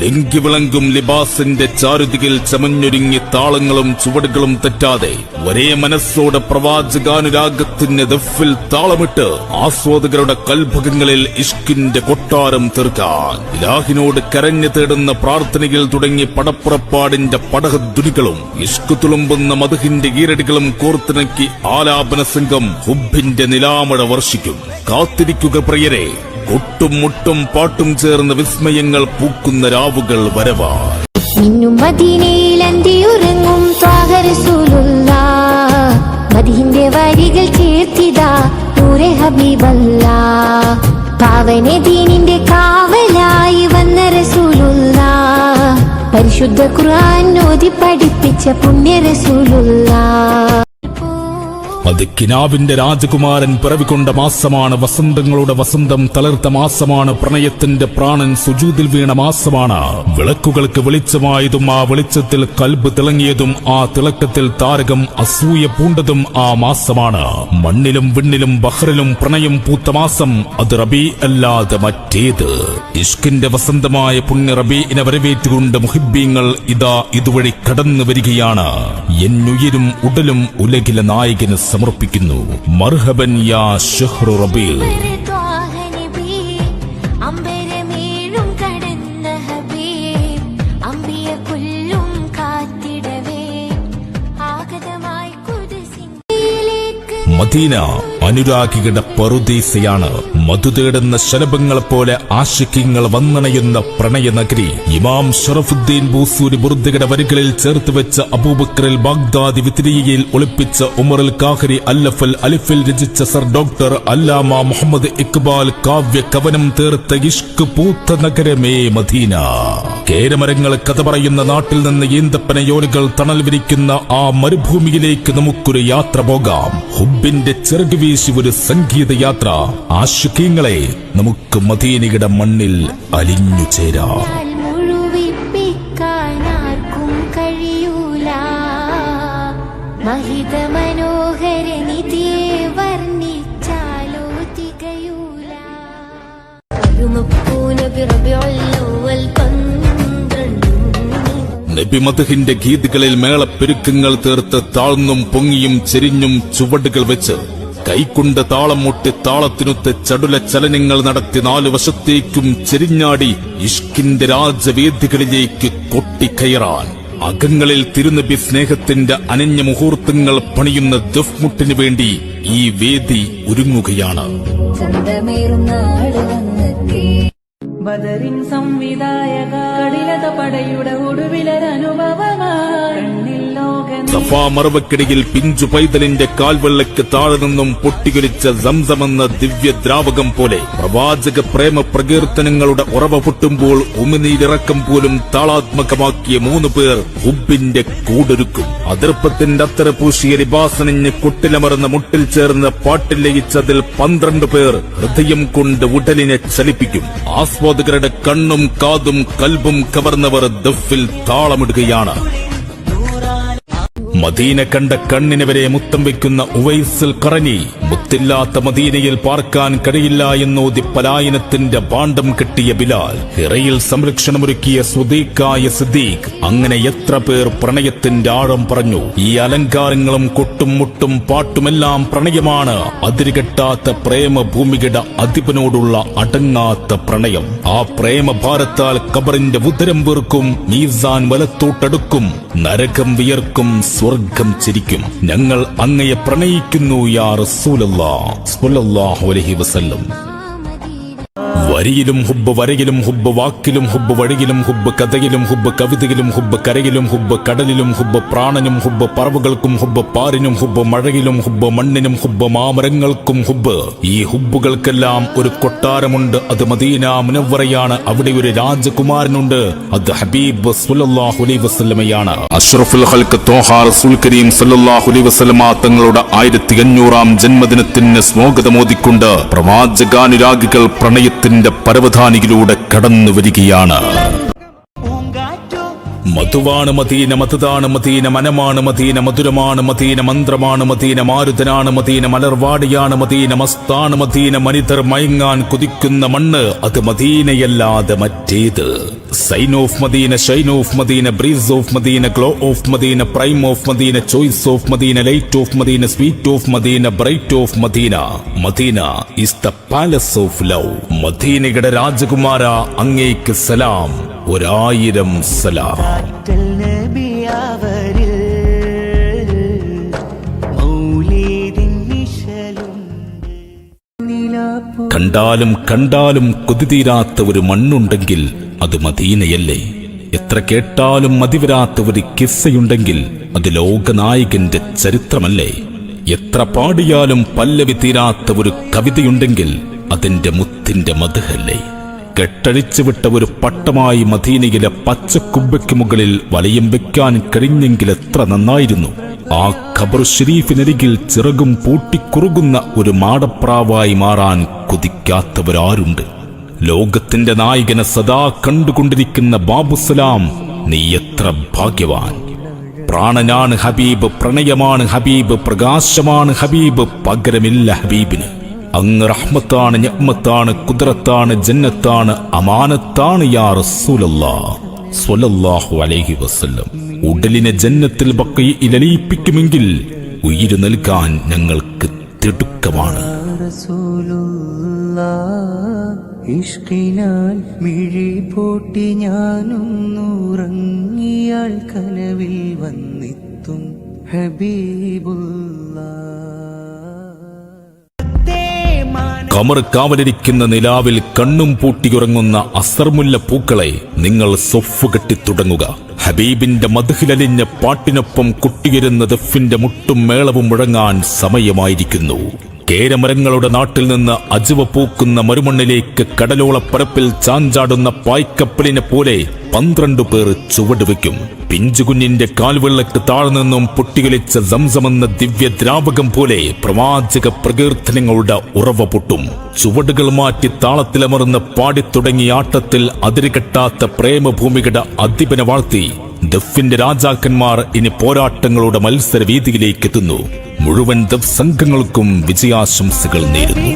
ലിങ്കി വിളങ്കും ലിബാസിന്റെ ചാരുതിയിൽ ചമഞ്ഞൊരുങ്ങി താളങ്ങളും ചുവടുകളും തെറ്റാതെ ഒരേ മനസ്സോടെ പ്രവാചകാനുരാഗത്തിന്റെ ദഫിൽ താളമിട്ട് ആസ്വാദകരുടെ കൽഭകങ്ങളിൽ ഇഷ്കിന്റെ കൊട്ടാരം തീർക്കാൻ. ഇലാഹിനോട് കരഞ്ഞു തേടുന്ന പ്രാർത്ഥനയിൽ തുടങ്ങി പടപ്പുറപ്പാടിന്റെ പടഹദ്ദുരികളും ഇഷ്കു തുളുമ്പുന്ന മധുഹിന്റെ ഈരടികളും കോർത്തിണക്കി ആലാപന സംഘം ഹുബിന്റെ നിലാമഴ വർഷിക്കും. കാത്തിരിക്കുക പ്രിയരെ കൊട്ടും മുട്ടും പാട്ടും ചേർന്ന് വിസ്മയങ്ങൾ പൂക്കുന്ന രാവുകൾ വരവാ വരികൾ ദീനിന്റെ കാവലായി വന്ന റസൂലുള്ള. പരിശുദ്ധ ഖുർആൻ ഓതി പഠിപ്പിച്ച പുണ്യ റസൂലുള്ള. അത് കിനാവിന്റെ രാജകുമാരൻ പിറവിക്കൊണ്ട മാസമാണ് വസന്തങ്ങളുടെ വസന്തം തളിർത്ത മാസമാണ് പ്രണയത്തിന്റെ പ്രാണൻ സുജൂതിൽ വീണ മാസമാണ്. വിളക്കുകൾക്ക് വെളിച്ചമായതും ആ വെളിച്ചത്തിൽ കൽബ് തിളങ്ങിയതും ആ തിളക്കത്തിൽ താരകം അസൂയ പൂണ്ടതും ആ മാസമാണ്. മണ്ണിലും വിണ്ണിലും ബഹ്റിലും പ്രണയം പൂത്ത മാസം അത് റബി അല്ലാതെ മറ്റേത്. ഇഷ്കിന്റെ വസന്തമായ പുണ്യ റബീനെ വരവേറ്റുകൊണ്ട് മുഹിബീങ്ങൾ ഇതാ ഇതുവഴി കടന്നു വരികയാണ് എന്നുയിരും ഉടലും ഉലകിലെ നായകന് സമർപ്പിക്കുന്നു. മർഹബൻ യാ ഷെഹ്റു റബീൽ. മദീന അനുരാഗികളുടെ പെറുദീസയാണ് മധു തേടുന്ന ശലഭങ്ങളെ പോലെ ആശിക്യങ്ങൾ വന്നണയുന്ന പ്രണയനഗരി. ഇമാം ഷറഫുദ്ദീൻ ബൂസൂരി ബുർദയുടെ വരികളിൽ ചേർത്ത് വെച്ച അബൂബക്രിൽ ബാഗ്ദാദി വിത്രിയയിൽ ഒളിപ്പിച്ച ഉമറിൽ കാഹരി അല്ലഫൽ അലിഫിൽ രചിച്ച സർ ഡോക്ടർ അല്ലാമ മുഹമ്മദ് ഇക്ബാൽ കാവ്യ കവനം തീർത്ത ഇഷ്ക് പൂത്ത നഗരമേ മദീന. കേരമരങ്ങൾ കഥ പറയുന്ന നാട്ടിൽ നിന്ന് ഈന്തപ്പന യോലുകൾ തണൽ വിരിക്കുന്ന ആ മരുഭൂമിയിലേക്ക് നമുക്കൊരു യാത്ര പോകാം. ഹുബിന്റെ ചിറക് വീശി ഒരു സംഗീതയാത്ര. ആശുക്കീങ്ങളെ നമുക്ക് മദീനയുടെ മണ്ണിൽ അലിഞ്ഞു ചേരാം. മുഴുവിപ്പിക്കാൻ നബിമതഹിന്റെ ഗീതികളിൽ മേളപ്പെരുക്കങ്ങൾ തീർത്ത് താഴ്ന്നും പൊങ്ങിയും ചെരിഞ്ഞും ചുവടുകൾ വെച്ച് കൈകൊണ്ട് താളം മുട്ടി താളത്തിനൊത്ത് ചടുല ചലനങ്ങൾ നടത്തി നാലു വശത്തേക്കും ചെരിഞ്ഞാടി ഇഷ്കിന്റെ രാജവേദികളിലേക്ക് കൊട്ടിക്കയറാൻ. അകങ്ങളിൽ തിരുനബി സ്നേഹത്തിന്റെ അനഞ്ഞ മുഹൂർത്തങ്ങൾ പണിയുന്ന ദഫ്മുട്ടിനു വേണ്ടി ഈ വേദി ഒരുങ്ങുകയാണ്. ಬದರಿನ್ ಸಂವಿಧಾಯಕ ಕಡಿಲದ ಪಡೆಯುಡ ಉಡುವಿಲರ ಅನುಭವ ലോക സഫാ മറവക്കിടയിൽ പിഞ്ചു പൈതലിന്റെ കാൽവെള്ളയ്ക്ക് താഴെ നിന്നും പൊട്ടിയൊലിച്ച സംസമെന്ന ദിവ്യദ്രാവകം പോലെ പ്രവാചക പ്രേമ പ്രകീർത്തനങ്ങളുടെ ഉറവ പൊട്ടുമ്പോൾ ഉമിനീരിറക്കം പോലും താളാത്മകമാക്കിയ മൂന്ന് പേർ ഉബ്ബിന്റെ കൂടൊരുക്കും. അതിർപ്പത്തിന്റെ അത്തര പൂശിയ ലിബാസണിഞ്ഞ് കൊട്ടിലമർന്ന മുട്ടിൽ ചേർന്ന് പാട്ടില്ലയിച്ചതിൽ പന്ത്രണ്ട് പേർ ഹൃദയം കൊണ്ട് ഉടലിനെ ചലിപ്പിക്കും. ആസ്വാദകരുടെ കണ്ണും കാതും കൽബും കവർന്നവർ ദഫിൽ താളമിടുകയാണ്. മദീന കണ്ട കണ്ണിന് വരെ മുത്തം വെക്കുന്ന ഉവൈസിൽ കറനി മുത്തില്ലാത്ത മദീനയിൽ പാർക്കാൻ കഴിയില്ല എന്നോതി പലായനത്തിന്റെ പാണ്ഡം കെട്ടിയ ബിലാൽ. ഇറയിൽ സംരക്ഷണമൊരുക്കിയ സുദീഖായ സിദ്ദീഖ് അങ്ങനെ എത്ര പേർ പ്രണയത്തിന്റെ ആഴം പറഞ്ഞു. ഈ അലങ്കാരങ്ങളും കൊട്ടും മുട്ടും പാട്ടുമെല്ലാം പ്രണയമാണ്. അതിരുകെട്ടാത്ത പ്രേമ അതിപനോടുള്ള അടങ്ങാത്ത പ്രണയം. ആ പ്രേമഭാരത്താൽ കബറിന്റെ ഉദരം വീർക്കും മീസാൻ വലത്തോട്ടടുക്കും നരകം വിയർക്കും സ്വർഗം ചിരിക്കും. ഞങ്ങൾ അങ്ങയെ പ്രണയിക്കുന്നു യാ റസൂലല്ലാ. സ്വല്ലല്ലാഹു അലൈഹി വസല്ലം. വരിയിലും ഹുബ്ബ് വരയിലും ഹുബ്ബ് വാക്കിലും ഹുബ്ബ് വഴിയിലും ഹുബ്ബ് കഥയിലും ഹുബ്ബ് കവിതയിലും ഹുബ്ബ് കരയിലും ഹുബ്ബ് കടലിലും ഹുബ്ബ് പ്രാണനും ഹുബ്ബ് പറവുകൾക്കും ഹുബ്ബ് പാറിനും ഹുബ്ബ് മഴയിലും ഹുബ്ബ് മണ്ണിനും ഹുബ്ബ് മാമരങ്ങൾക്കും ഹുബ്ബ്. ഈ ഹുബ്ബുകൾക്കെല്ലാം ഒരു കൊട്ടാരമുണ്ട്. അത് മദീന മുനവറയാണ് അവിടെ ഒരു രാജകുമാരനുണ്ട്. അത് ഹബീബ് സ്വല്ലല്ലാഹു അലൈഹി വസല്ലമയാണ്. അഷ്റഫുൽ ഹൽക്ക് തോഹാ റസൂൽ കരീം സ്വല്ലല്ലാഹു അലൈഹി വസല്ലമ തങ്ങളുടെ ആയിരത്തി അഞ്ഞൂറാം ജന്മദിനത്തിന് സ്വാഗതമോദിക്കൊണ്ട് പ്രവാചകാനുരാഗികൾ പ്രണയത്തിന്റെ പരവധാനിയിലൂടെ കടന്നു വരികയാണ് മധുവാണ് മതീന മധുതാണ് മതീന മനമാണ് മതീന മധുരമാണ് മതീന മന്ത്രമാണ് മതീന മാരുതനാണ് മതീന മലർവാടിയാണ് മതീന മസ്താണ് മതീന മനിതർ മയങ്ങാൻ കുതിക്കുന്ന മണ്ണ് അത് മദീനയല്ലാതെ മറ്റേത്. Sign of Medina shine of Medina breeze of Medina glow of Medina prime of Medina choice of Medina light of Medina sweet of Medina bright of Medina. Medina is the palace of love മദീനയുടെ രാജകുമാര അങ്ങേക്ക് സലാം. ഒരായിരം സലാം. കണ്ടാലും കണ്ടാലും കൊതിതീരാത്ത ഒരു മണ്ണുണ്ടെങ്കിൽ അത് മദീനയല്ലേ? എത്ര കേട്ടാലും മതിവരാത്ത ഒരു കിസ്സയുണ്ടെങ്കിൽ അത് ലോകനായകന്റെ ചരിത്രമല്ലേ? എത്ര പാടിയാലും പല്ലവി തീരാത്ത ഒരു കവിതയുണ്ടെങ്കിൽ അതിന്റെ മുത്തിന്റെ മധുഹല്ലേ? കെട്ടഴിച്ചുവിട്ട ഒരു പട്ടമായി മദീനയിലെ പച്ചക്കുമ്പയ്ക്ക് മുകളിൽ വലയം വെക്കാൻ കഴിഞ്ഞെങ്കിൽ എത്ര നന്നായിരുന്നു. ആ ഖബർ ഷെരീഫിനരികിൽ ചിറകും പൂട്ടിക്കുറുകുന്ന ഒരു മാടപ്രാവായി മാറാൻ കൊതിക്കാത്തവരാരുണ്ട്. ലോകത്തിന്റെ നായകനെ സദാ കണ്ടുകൊണ്ടിരിക്കുന്ന ബാബുസലാം നീ എത്ര ഭാഗ്യവാൻ. പ്രാണനാണ് ഹബീബ് പ്രണയമാണ് ഹബീബ് പ്രകാശമാണ് ഹബീബ് പകരമില്ല ഹബീബിന്. അങ്ങ് റഹ്മത്താണ് ഞമ്മത്താണ് കുതിരത്താണ് ജന്നത്താണ് അമാനത്താണ് യാ റസൂലല്ലാ സ്വല്ലല്ലാഹു അലൈഹി വസല്ലം. ഉടലിനെ ജന്നത്തിൽ ബക്കയെ ഇലലിയിപ്പിക്കുമെങ്കിൽ ഉയിര് നൽകാൻ ഞങ്ങൾക്ക് തിടുക്കമാണ്. ഇഷ്കിനാൽ മിഴി പൂട്ടി ഞാനൊന്നുറങ്ങിയാൽ കനവിൽ വന്നെത്തും ഹബീബുള്ള കമർ കാവലിരിക്കുന്ന നിലാവിൽ കണ്ണും പൂട്ടിയുറങ്ങുന്ന അസർമുല്ല പൂക്കളെ നിങ്ങൾ സൊഫ് തുടങ്ങുക ഹബീബിന്റെ മധുഹിലലിഞ്ഞ പാട്ടിനൊപ്പം കുട്ടിയിരുന്ന ദഫിന്റെ മുട്ടും മേളവും മുഴങ്ങാൻ സമയമായിരിക്കുന്നു. കേരമരങ്ങളുടെ നാട്ടിൽ നിന്ന് അജുവ പൂക്കുന്ന മരുമണ്ണിലേക്ക് കടലോളപ്പരപ്പിൽ ചാഞ്ചാടുന്ന പായ്ക്കപ്പലിനെ പോലെ പന്ത്രണ്ട് പേർ ചുവടുവെക്കും. പിഞ്ചുകുഞ്ഞിന്റെ കാൽവെള്ളക്ക് താഴ്നിന്നും പൊട്ടിയൊലിച്ച സംസമെന്ന ദിവ്യദ്രാവകം പോലെ പ്രവാചക പ്രകീർത്തനങ്ങളുടെ ഉറവ പൊട്ടും. ചുവടുകൾ മാറ്റി താളത്തിലമർന്ന് പാടിത്തുടങ്ങിയ ആട്ടത്തിൽ അതിരുകെട്ടാത്ത പ്രേമഭൂമികളുടെ അധിപനെ വാഴ്ത്തി ദഫിന്റെ രാജാക്കന്മാർ ഇനി പോരാട്ടങ്ങളുടെ മത്സര വേദിയിലേക്ക് എത്തുന്നു മുഴുവൻ ദഫ് സംഘങ്ങൾക്കും വിജയാശംസകൾ നേരുന്നു.